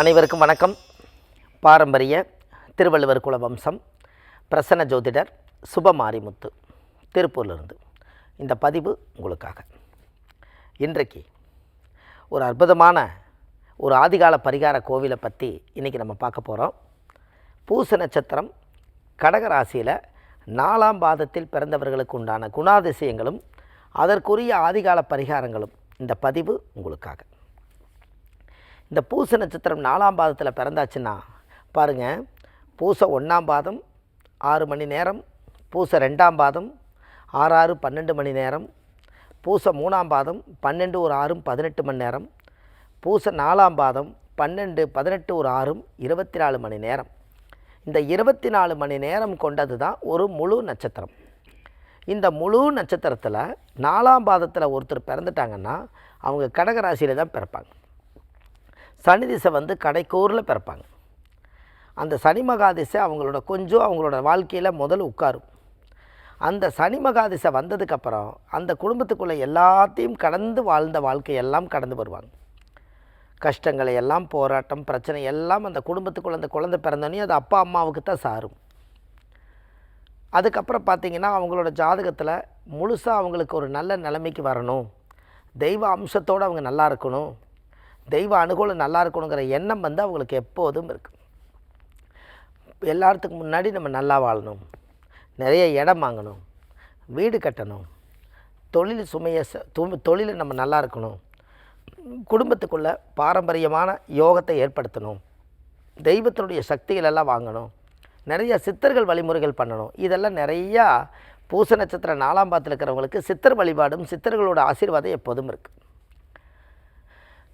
அனைவருக்கும் வணக்கம். பாரம்பரிய திருவள்ளுவர் குல வம்சம் பிரசன்ன ஜோதிடர் சுபமாரிமுத்து திருப்பூர்லேருந்து இந்த பதிவு உங்களுக்காக. இன்றைக்கு ஒரு அற்புதமான ஒரு ஆதிகால பரிகார கோவிலை பற்றி இன்றைக்கி நம்ம பார்க்க போகிறோம் பூச நட்சத்திரம் கடகராசியில் நாலாம் பாதத்தில் பிறந்தவர்களுக்கு உண்டான குணாதிசயங்களும் அதற்குரிய ஆதிகால பரிகாரங்களும் இந்த பதிவு உங்களுக்காக. இந்த பூச நட்சத்திரம் நாலாம் பாதத்தில் பிறந்தாச்சுன்னா பாருங்கள் பூச ஒன்றாம் பாதம் ஆறு மணி நேரம். பூச ரெண்டாம் பாதம் ஆறு ஆறு பன்னெண்டு மணி நேரம். பூச மூணாம் பாதம் பன்னெண்டு ஒரு ஆறும் பதினெட்டு மணி நேரம். பூச நாலாம் பாதம் பன்னெண்டு பதினெட்டு ஒரு ஆறும் இருபத்தி நாலு மணி நேரம். இந்த இருபத்தி நாலு மணி நேரம் கொண்டது தான் ஒரு முழு நட்சத்திரம். இந்த முழு நட்சத்திரத்தில் நாலாம் பாதத்தில் ஒருத்தர் பிறந்துட்டாங்கன்னா அவங்க கடகராசியில் தான் பிறப்பாங்க. சனி திசை வந்து கடைக்கூரில் பிறப்பாங்க. அந்த சனி மகாதிசை அவங்களோட கொஞ்சம் அவங்களோட வாழ்க்கையில் முதல்ல உட்காரும். அந்த சனி மகாதிசை வந்ததுக்கப்புறம் அந்த குடும்பத்துக்குள்ளே எல்லாத்தையும் கடந்து வாழ்ந்த வாழ்க்கையெல்லாம் கடந்து வருவாங்க. கஷ்டங்களை எல்லாம் போராட்டம் பிரச்சனை எல்லாம் அந்த குடும்பத்துக்குள்ள அந்த குழந்தை பிறந்தோன்னே அது அப்பா அம்மாவுக்கு தான் சாரும். அதுக்கப்புறம் பார்த்தீங்கன்னா அவங்களோட ஜாதகத்தில் முழுசாக அவங்களுக்கு ஒரு நல்ல நிலைமைக்கு வரணும். தெய்வ அம்சத்தோடு அவங்க நல்லா இருக்கணும். தெய்வ அனுகூலம் நல்லா இருக்கணுங்கிற எண்ணம் வந்து அவங்களுக்கு எப்போதும் இருக்குது எல்லாத்துக்கு முன்னாடி நம்ம நல்லா வாழணும். நிறைய இடம் வாங்கணும். வீடு கட்டணும். தொழில் சுமையை ச- தொழிலில் நம்ம நல்லா இருக்கணும். குடும்பத்துக்குள்ள பாரம்பரியமான யோகத்தை ஏற்படுத்தணும். தெய்வத்தினுடைய சக்திகளெல்லாம் வாங்கணும். நிறைய சித்தர்கள் வழிமுறைகள் பண்ணணும். இதெல்லாம் நிறையா பூச நட்சத்திர நாலாம் பாத்தில் இருக்கிறவங்களுக்கு சித்தர் வழிபாடும் சித்தர்களோட ஆசீர்வாதம் எப்போதும் இருக்குது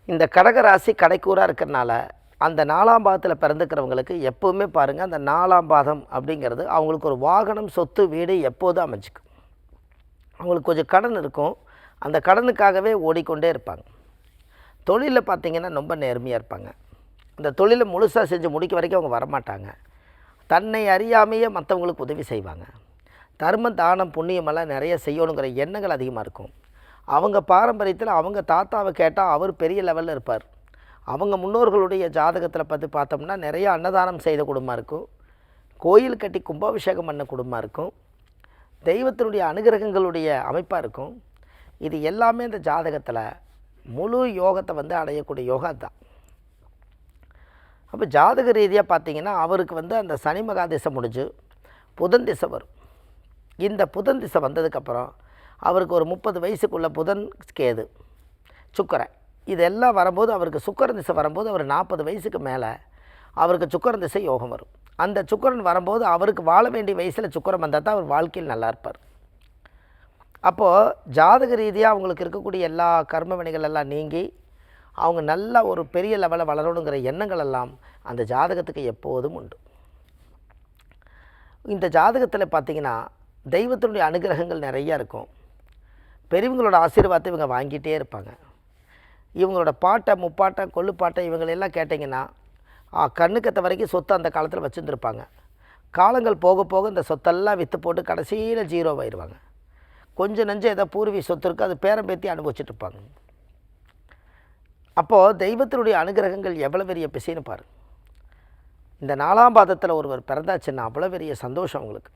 இந்த கடக ராசி கடைக்கூறாக இருக்கிறனால அந்த நாலாம் பாதத்தில் பிறந்துக்கிறவங்களுக்கு எப்போவுமே பாருங்கள் அந்த நாலாம் பாதம் அப்படிங்கிறது அவங்களுக்கு ஒரு வாகனம் சொத்து வீடு எப்போதும் அமைச்சுக்கும் அவங்களுக்கு கொஞ்சம் கடன் இருக்கும். அந்த கடனுக்காகவே ஓடிக்கொண்டே இருப்பாங்க. தொழிலில் பார்த்தீங்கன்னா ரொம்ப நேர்மையாக இருப்பாங்க. அந்த தொழிலை முழுசாக செஞ்சு முடிக்க வரைக்கும் அவங்க வரமாட்டாங்க. தன்னை அறியாமையே மற்றவங்களுக்கு உதவி செய்வாங்க. தர்மம் தானம் புண்ணியமெல்லாம் நிறைய செய்யணுங்கிற எண்ணங்கள் அதிகமாக இருக்கும். அவங்க பாரம்பரியத்தில் அவங்க தாத்தாவை கேட்டால் அவர் பெரிய லெவலில் இருப்பார். அவங்க முன்னோர்களுடைய ஜாதகத்தில் பார்த்து பார்த்தோம்னா நிறைய அன்னதானம் செய்த குடும்பம் இருக்கும். கோயில் கட்டி கும்பாபிஷேகம் பண்ண குடும்பம் இருக்கும். தெய்வத்தினுடைய அனுகிரகங்களுடைய அமைப்பாக இருக்கும். இது எல்லாமே இந்த ஜாதகத்தில் முழு யோகத்தை வந்து அடையக்கூடிய யோகா தான். அப்போ ஜாதக ரீதியாக பார்த்தீங்கன்னா அவருக்கு வந்து அந்த சனி மகாதிசை முடிஞ்சு புதன் திசை வரும். இந்த புதன் திசை வந்ததுக்கப்புறம் அவருக்கு ஒரு முப்பது வயசுக்குள்ள புதன் கேது சுக்கரன். இதெல்லாம் வரும்போது அவருக்கு சுக்கரன் திசை வரும்போது அவர் நாற்பது வயசுக்கு மேலே அவருக்கு சுக்கரன் திசை யோகம் வரும். அந்த சுக்கரன் வரும்போது அவருக்கு வாழ வேண்டிய வயசில் சுக்கரம் வந்தால் தான் அவர் வாழ்க்கையில் நல்லா இருப்பார். அப்போது ஜாதக ரீதியாக அவங்களுக்கு இருக்கக்கூடிய எல்லா கர்ம வினைகள் எல்லாம் நீங்கி அவங்க நல்லா ஒரு பெரிய லெவலில் வளரணுங்கிற எண்ணங்கள் எல்லாம் அந்த ஜாதகத்துக்கு எப்போதும் உண்டு. இந்த ஜாதகத்தில் பார்த்தீங்கன்னா தெய்வத்தினுடைய அனுகிரகங்கள் நிறையா இருக்கும். பெரியவங்களோட ஆசீர்வாதத்தை இவங்க வாங்கிட்டே இருப்பாங்க. இவங்களோட பாட்டை முப்பாட்டை கொள்ளுப்பாட்டை இவங்களெல்லாம் கேட்டிங்கன்னா ஆ, கண்ணுக்கத்த வரைக்கும் சொத்து அந்த காலத்தில் வச்சுருந்துருப்பாங்க. காலங்கள் போக போக இந்த சொத்தெல்லாம் விற்று போட்டு கடைசியில் ஜீரோவாயிருவாங்க கொஞ்சம் நஞ்சம் ஏதோ பூர்வீ சொத்து இருக்கோ அது பேரம் பேத்தி அனுபவிச்சுட்டு இருப்பாங்க. அப்போது தெய்வத்தினுடைய அனுகிரகங்கள் எவ்வளோ பெரிய பிசைன்னு பாரு இந்த நாலாம் பாதத்தில் ஒருவர் பிறந்தாச்சுன்னா அவ்வளோ பெரிய சந்தோஷம் அவங்களுக்கு.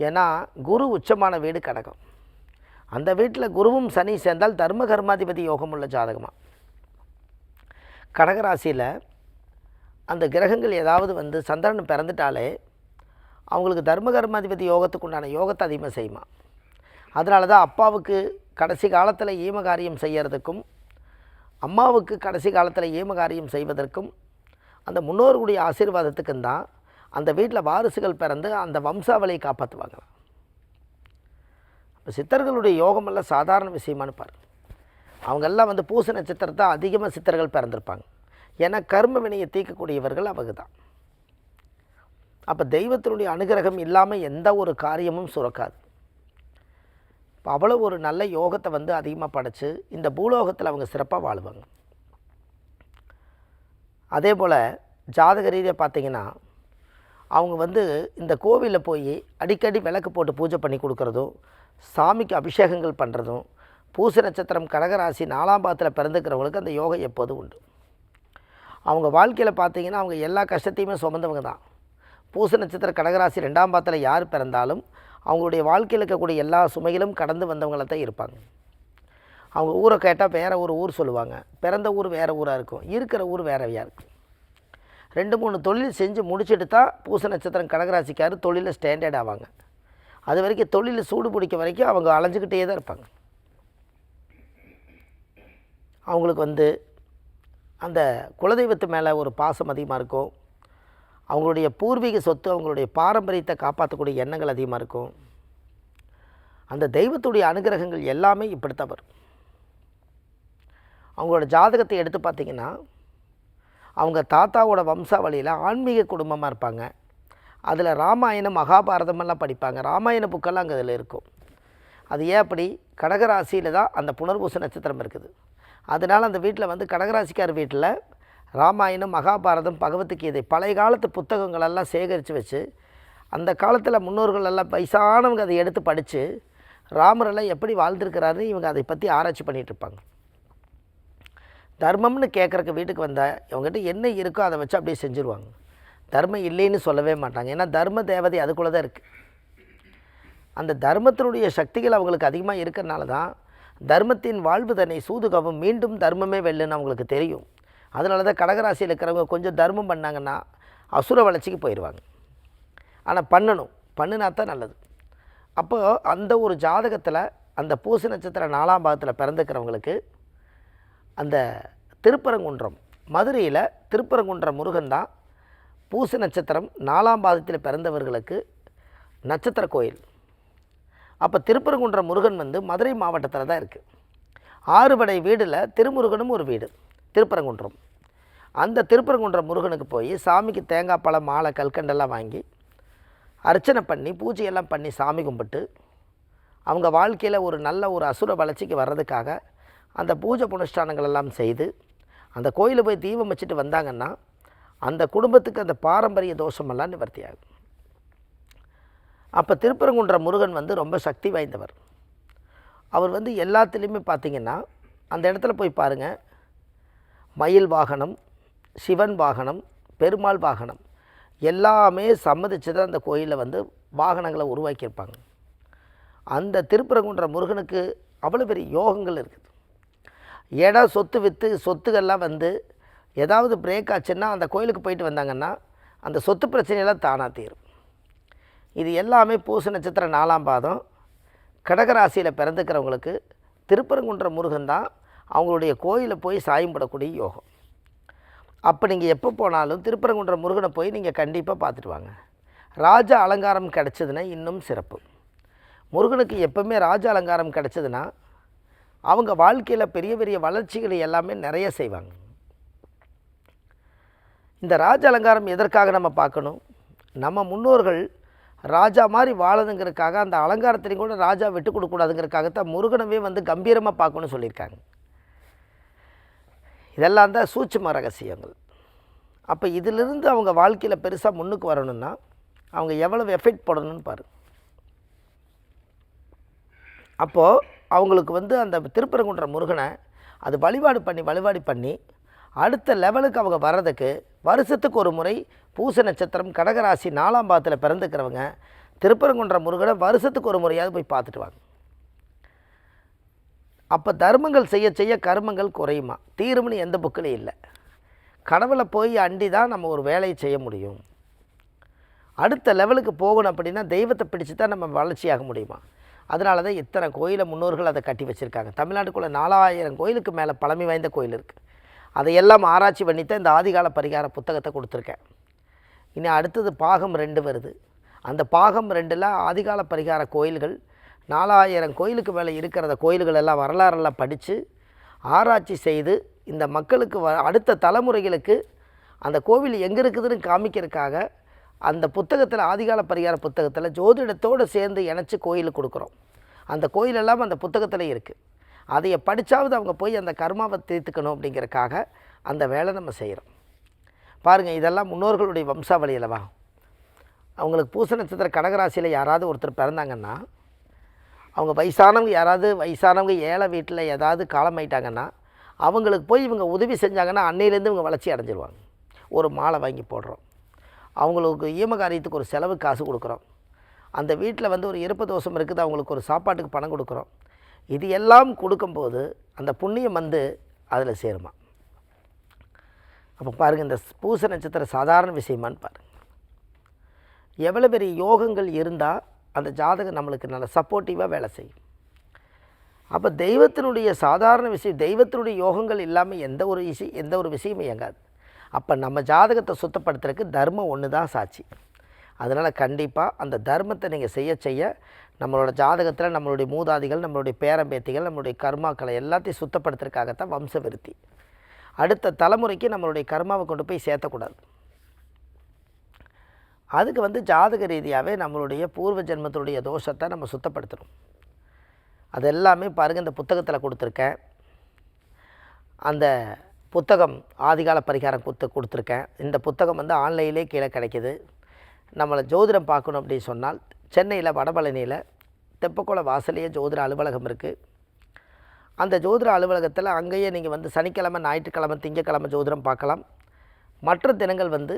ஏன்னா குரு உச்சமான வீடு கடகம். அந்த வீட்டில் குருவும் சனி சேர்ந்தால் தர்ம கர்மாதிபதி யோகம் உள்ள ஜாதகமாக கடகராசியில் அந்த கிரகங்கள் ஏதாவது வந்து சந்திரன் பிறந்துட்டாலே அவங்களுக்கு தர்ம கர்மாதிபதி யோகத்துக்கு உண்டான யோகத்தை அதிகமாக செய்யுமா? அதனால தான் அப்பாவுக்கு கடைசி காலத்தில் ஈமகாரியம் செய்யறதுக்கும் அம்மாவுக்கு கடைசி காலத்தில் ஈமகாரியம் செய்வதற்கும் அந்த முன்னோர்களுடைய ஆசீர்வாதத்துக்கும் தான் அந்த வீட்டில் வாரிசுகள் பிறந்து அந்த வம்சாவளியை காப்பாற்றுவாங்களாம் இப்போ சித்தர்களுடைய யோகமெல்லாம் சாதாரண விஷயமானு பாரு அவங்கெல்லாம் வந்து பூச நட்சத்திரத்தை அதிகமாக சித்தர்கள் பிறந்திருப்பாங்க. ஏன்னா கர்ம வினையை தீர்க்கக்கூடியவர்கள் அவங்க தான் அப்போ தெய்வத்தினுடைய அனுகிரகம் இல்லாமல் எந்த ஒரு காரியமும் சுரக்காது. இப்போ அவ்வளோ ஒரு நல்ல யோகத்தை வந்து அதிகமாக படைத்து இந்த பூலோகத்தில் அவங்க சிறப்பாக வாழுவாங்க. அதே போல் ஜாதக ரீதியாக பார்த்தீங்கன்னா அவங்க வந்து இந்த கோவிலில் போய் அடிக்கடி விளக்கு போட்டு பூஜை பண்ணி கொடுக்குறதும் சாமிக்கு அபிஷேகங்கள் பண்ணுறதும் பூச நட்சத்திரம் கடகராசி நாலாம் பாதத்தில் பிறந்துக்கிறவங்களுக்கு அந்த யோகம் எப்போதும் உண்டு. அவங்க வாழ்க்கையில் பார்த்தீங்கன்னா அவங்க எல்லா கஷ்டத்தையுமே சுமந்தவங்க தான். பூச நட்சத்திர கடகராசி ரெண்டாம் பாதத்தில் யார் பிறந்தாலும் அவங்களுடைய வாழ்க்கையில் இருக்கக்கூடிய எல்லா சுமைகளும் கடந்து வந்தவங்கள தான் இருப்பாங்க. அவங்க ஊரை கேட்டால் வேறு ஒரு ஊர் சொல்லுவாங்க. பிறந்த ஊர் வேறு ஊராக இருக்கும். இருக்கிற ஊர் வேறவையாக இருக்கும். ரெண்டு மூணு தொழில் செஞ்சு முடிச்சுட்டு தான் பூச நட்சத்திரம் கடகராசிக்கார் தொழிலில் ஸ்டாண்டர்ட் ஆவாங்க. அது வரைக்கும் தொழிலில் சூடு பிடிக்க வரைக்கும் அவங்க அலைஞ்சிக்கிட்டே தான் இருப்பாங்க. அவங்களுக்கு வந்து அந்த குலதெய்வத்து மேலே ஒரு பாசம் அதிகமாக இருக்கும். அவங்களுடைய பூர்வீக சொத்து அவங்களுடைய பாரம்பரியத்தை காப்பாற்றக்கூடிய எண்ணங்கள் அதிகமாக இருக்கும். அந்த தெய்வத்துடைய அனுகிரகங்கள் எல்லாமே இப்படித்தான் வரும். அவங்களோட ஜாதகத்தை எடுத்து பார்த்தீங்கன்னா அவங்க தாத்தாவோட வம்சாவளியில் ஆன்மீக குடும்பமாக இருப்பாங்க. அதில் ராமாயணம் மகாபாரதம் எல்லாம் படிப்பாங்க. ராமாயண புக்கெல்லாம் அங்கே அதில் இருக்கும். அது ஏன் அப்படி? கடகராசியில் தான் அந்த புனர்பூச நட்சத்திரம் இருக்குது. அதனால் அந்த வீட்டில் வந்து கடகராசிக்கார் வீட்டில் ராமாயணம் மகாபாரதம் பகவத்கீதை பழைய காலத்து புத்தகங்களெல்லாம் சேகரித்து வச்சு அந்த காலத்தில் முன்னோர்கள் எல்லாம் வயசானவங்க அதை எடுத்து படித்து ராமரெல்லாம் எப்படி வாழ்ந்துருக்கிறாரு இவங்க அதை பற்றி ஆராய்ச்சி பண்ணிகிட்ருப்பாங்க தர்மம்னு கேட்குறக்கு வீட்டுக்கு வந்தால் இவங்ககிட்ட என்ன இருக்கோ அதை வச்சு அப்படியே செஞ்சுருவாங்க. தர்மம் இல்லைன்னு சொல்லவே மாட்டாங்க. ஏன்னா தர்ம தேவதை அதுக்குள்ளே தான் இருக்குது அந்த தர்மத்தினுடைய சக்திகள் அவங்களுக்கு அதிகமாக இருக்கிறனால தான் தர்மத்தின் வாழ்வு தன்னை சூதுகவும் மீண்டும் தர்மமே வெல்லுன்னு அவங்களுக்கு தெரியும். அதனால தான் கடகராசியில் இருக்கிறவங்க கொஞ்சம் தர்மம் பண்ணாங்கன்னா அசுர வளர்ச்சிக்கு போயிடுவாங்க ஆனால் பண்ணணும். பண்ணினா தான் நல்லது. அப்போது அந்த ஒரு ஜாதகத்தில் அந்த பூச நட்சத்திர நாலாம் பாகத்தில் பிறந்துக்கிறவங்களுக்கு அந்த திருப்பரங்குன்றம் மதுரையில் திருப்பரங்குன்றம் முருகன் தான் பூச நட்சத்திரம் நாலாம் பாதத்தில் பிறந்தவர்களுக்கு நட்சத்திர கோயில். அப்போ திருப்பரங்குன்றம் முருகன் வந்து மதுரை மாவட்டத்தில் தான் இருக்குது ஆறுபடை வீடில் திருமுருகனும் ஒரு வீடு திருப்பரங்குன்றம். அந்த திருப்பரங்குன்றம் முருகனுக்கு போய் சாமிக்கு தேங்காய் பழம் மாலை கல்கண்டெல்லாம் வாங்கி அர்ச்சனை பண்ணி பூஜையெல்லாம் பண்ணி சாமி கும்பிட்டு அவங்க வாழ்க்கையில் ஒரு நல்ல ஒரு அசுர வளர்ச்சிக்கு வர்றதுக்காக அந்த பூஜை புனுஷ்டானங்கள் எல்லாம் செய்து அந்த கோயிலில் போய் தீபம் வச்சுட்டு வந்தாங்கன்னா அந்த குடும்பத்துக்கு அந்த பாரம்பரிய தோஷமெல்லாம் நிவர்த்தி ஆகும் அப்போ திருப்பரங்குன்ற முருகன் வந்து ரொம்ப சக்தி வாய்ந்தவர். அவர் வந்து எல்லாத்துலேயுமே பார்த்திங்கன்னா அந்த இடத்துல போய் பாருங்கள் மயில் வாகனம் சிவன் வாகனம் பெருமாள் வாகனம் எல்லாமே சம்மதிச்சு தான் அந்த கோயிலில் வந்து வாகனங்களை உருவாக்கியிருப்பாங்க. அந்த திருப்பரங்குன்ற முருகனுக்கு அவ்வளோ பெரிய யோகங்கள் இருக்குது. இடம் சொத்து விற்று சொத்துக்கள்லாம் வந்து ஏதாவது பிரேக் ஆச்சுன்னா அந்த கோயிலுக்கு போயிட்டு வந்தாங்கன்னா அந்த சொத்து பிரச்சனையெல்லாம் தானாக தீரும். இது எல்லாமே பூச நட்சத்திரம் நாலாம் பாதம். கடகராசியில் பிறந்துக்கிறவங்களுக்கு திருப்பரங்குன்ற முருகன் தான் அவங்களுடைய கோயிலை போய் சாயம்படக்கூடிய யோகம். அப்போ நீங்கள் எப்போ போனாலும் திருப்பரங்குன்ற முருகனை போய் நீங்கள் கண்டிப்பாக பார்த்துட்டு வாங்க. ராஜ அலங்காரம் கிடச்சதுன்னா இன்னும் சிறப்பு. முருகனுக்கு எப்பவுமே ராஜ அலங்காரம் கிடச்சதுன்னா அவங்க வாழ்க்கையில் பெரிய பெரிய வளர்ச்சிகளை எல்லாமே நிறைய செய்வாங்க. இந்த ராஜ அலங்காரம் எதற்காக நம்ம பார்க்கணும்? நம்ம முன்னோர்கள் ராஜா மாதிரி வாழணுங்கிறதுக்காக அந்த அலங்காரத்திலையும் கூட ராஜா விட்டு கொடுக்கூடாதுங்கிறதுக்காகத்தான் முருகனவே வந்து கம்பீரமாக பார்க்கணும்னு சொல்லியிருக்காங்க. இதெல்லாம் தான் சூட்சும ரகசியங்கள். அப்போ இதிலிருந்து அவங்க வாழ்க்கையில் பெருசாக முன்னுக்கு வரணும்னா அவங்க எவ்வளவு எஃபெக்ட் போடணும்னு பாரு. அப்போது அவங்களுக்கு வந்து அந்த திருப்பரங்குன்ற முருகனை அது வழிபாடு பண்ணி வழிபாடு பண்ணி அடுத்த லெவலுக்கு அவங்க வர்றதுக்கு வருஷத்துக்கு ஒரு முறை பூச நட்சத்திரம் கடகராசி நாலாம் பாதத்தில் பிறந்துக்கிறவங்க திருப்பரங்குன்ற முருகனை வருஷத்துக்கு ஒரு முறையாவது போய் பார்த்துட்டு வாங்க. அப்போ தர்மங்கள் செய்ய செய்ய கர்மங்கள் குறையுமா? தீரும்னு எந்த புக்கிலையும் இல்லை. கடவுளை போய் அண்டி தான் நம்ம ஒரு வேலையை செய்ய முடியும். அடுத்த லெவலுக்கு போகணும் அப்படின்னா தெய்வத்தை பிடிச்சி தான் நம்ம வளர்ச்சியாக முடியுமா? அதனால தான் இத்தனை கோயிலை முன்னோர்கள் அதை கட்டி வச்சுருக்காங்க. தமிழ்நாட்டுக்குள்ளே நாலாயிரம் கோயிலுக்கு மேலே பழமை வாய்ந்த கோயில் இருக்குது அதையெல்லாம் ஆராய்ச்சி பண்ணி தான் இந்த ஆதிகால பரிகார புத்தகத்தை கொடுத்துருக்கேன். இனி அடுத்தது பாகம் ரெண்டு வருது. அந்த பாகம் ரெண்டில் ஆதிகால பரிகார கோயில்கள் நாலாயிரம் கோயிலுக்கு மேலே இருக்கிறத கோயில்கள் எல்லாம் வரலாறெல்லாம் படித்து ஆராய்ச்சி செய்து இந்த மக்களுக்கு வ அடுத்த தலைமுறைகளுக்கு அந்த கோவில் எங்கே இருக்குதுன்னு காமிக்கிறதுக்காக அந்த புத்தகத்தில் ஆதிகால பரிகார புத்தகத்தில் ஜோதிடத்தோடு சேர்ந்து இணைச்சி கோயிலுக்கு கொடுக்குறோம். அந்த கோயிலெல்லாம் அந்த புத்தகத்தில் இருக்குது அதையை படித்தாவது அவங்க போய் அந்த கர்மாவை தீர்த்துக்கணும் அப்படிங்கிறக்காக அந்த வேலை நம்ம செய்கிறோம் பாருங்கள் இதெல்லாம் முன்னோர்களுடைய வம்சாவளி அல்லவா அவங்களுக்கு பூச நட்சத்திர கடகராசியில் யாராவது ஒருத்தர் பிறந்தாங்கன்னா அவங்க வயசானவங்க யாராவது வயசானவங்க ஏழை வீட்டில் ஏதாவது காலமாயிட்டாங்கன்னா அவங்களுக்கு போய் இவங்க உதவி செஞ்சாங்கன்னா அன்னையிலேருந்து இவங்க வளர்ச்சி அடைஞ்சிருவாங்க. ஒரு மாலை வாங்கி போடுறோம். அவங்களுக்கு ஈம காரியத்துக்கு ஒரு செலவு காசு கொடுக்குறோம். அந்த வீட்டில் வந்து ஒரு இறப்பு தோஷம் இருக்குது அவங்களுக்கு ஒரு சாப்பாட்டுக்கு பணம் கொடுக்குறோம். இது எல்லாம் கொடுக்கும்போது அந்த புண்ணியம் வந்து அதில் சேருமா. அப்போ பாருங்கள் இந்த பூச நட்சத்திரம் சாதாரண விஷயமான்னு பாருங்கள் எவ்வளோ பெரிய யோகங்கள் இருந்தால் அந்த ஜாதகம் நம்மளுக்கு நல்ல சப்போர்ட்டிவாக வேலை செய்யும். அப்போ தெய்வத்தினுடைய சாதாரண விஷயம் தெய்வத்தினுடைய யோகங்கள் இல்லாமல் எந்த ஒரு விஷயம் எந்த ஒரு விஷயமும் இயங்காது. அப்போ நம்ம ஜாதகத்தை சுத்தப்படுத்துறதுக்கு தர்மம் ஒன்று தான் சாட்சி. அதனால் கண்டிப்பாக அந்த தர்மத்தை நீங்கள் செய்ய செய்ய நம்மளோட ஜாதகத்தில் நம்மளுடைய மூதாதிகள் நம்மளுடைய பேரம்பேத்திகள் நம்மளுடைய கர்மாக்களை எல்லாத்தையும் சுத்தப்படுத்துறதுக்காகத்தான் வம்ச விருத்தி அடுத்த தலைமுறைக்கு நம்மளுடைய கர்மாவை கொண்டு போய் சேர்த்தக்கூடாது. அதுக்கு வந்து ஜாதக ரீதியாகவே நம்மளுடைய பூர்வ ஜென்மத்தினுடைய தோஷத்தை நம்ம சுத்தப்படுத்தணும். அது எல்லாமே பாருங்கள் இந்த புத்தகத்தில் கொடுத்துருக்கேன். அந்த புத்தகம் ஆதிகால பரிகாரம் கொடுத்து கொடுத்துருக்கேன். இந்த புத்தகம் வந்து ஆன்லைன்லேயே கீழே கிடைக்கிது. நம்மளை ஜோதிடம் பார்க்கணும் அப்படின்னு சொன்னால் சென்னையில் வடபழனியில் தெப்பக்குள வாசலையே ஜோதிட அலுவலகம் இருக்குது அந்த ஜோதிட அலுவலகத்தில் அங்கேயே நீங்கள் வந்து சனிக்கிழமை ஞாயிற்றுக்கிழமை திங்கக்கிழமை ஜோதிடம் பார்க்கலாம். மற்ற தினங்கள் வந்து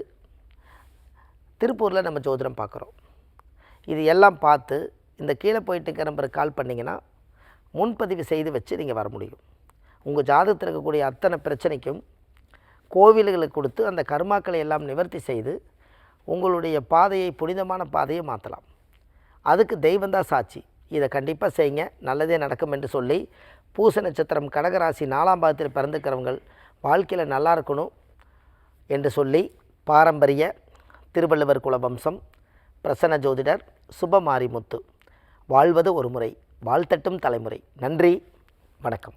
திருப்பூரில் நம்ம ஜோதிடம் பார்க்குறோம். இது எல்லாம் பார்த்து இந்த கீழே போயிட்டு நம்பருக்கு கால் பண்ணிங்கன்னா முன்பதிவு செய்து வச்சு நீங்கள் வர முடியும். உங்கள் ஜாதகத்தில் இருக்கக்கூடிய அத்தனை பிரச்சனைக்கும் கோவில்களுக்கு கொடுத்து அந்த கர்மாக்களை எல்லாம் நிவர்த்தி செய்து உங்களுடைய பாதையை புனிதமான பாதையை மாற்றலாம் அதுக்கு தெய்வந்தான் சாட்சி. இதை கண்டிப்பாக செய்யுங்க. நல்லதே நடக்கும் என்று சொல்லி பூச நட்சத்திரம் கடகராசி நாலாம் பாதத்தில் பிறந்துக்கிறவங்கள் வாழ்க்கையில் நல்லா இருக்கணும் என்று சொல்லி பாரம்பரிய திருவள்ளுவர் குல வம்சம் பிரசன்ன ஜோதிடர் சுபமாரிமுத்து. வாழ்வது ஒரு முறை வாழ்த்தட்டும் தலைமுறை. நன்றி வணக்கம்.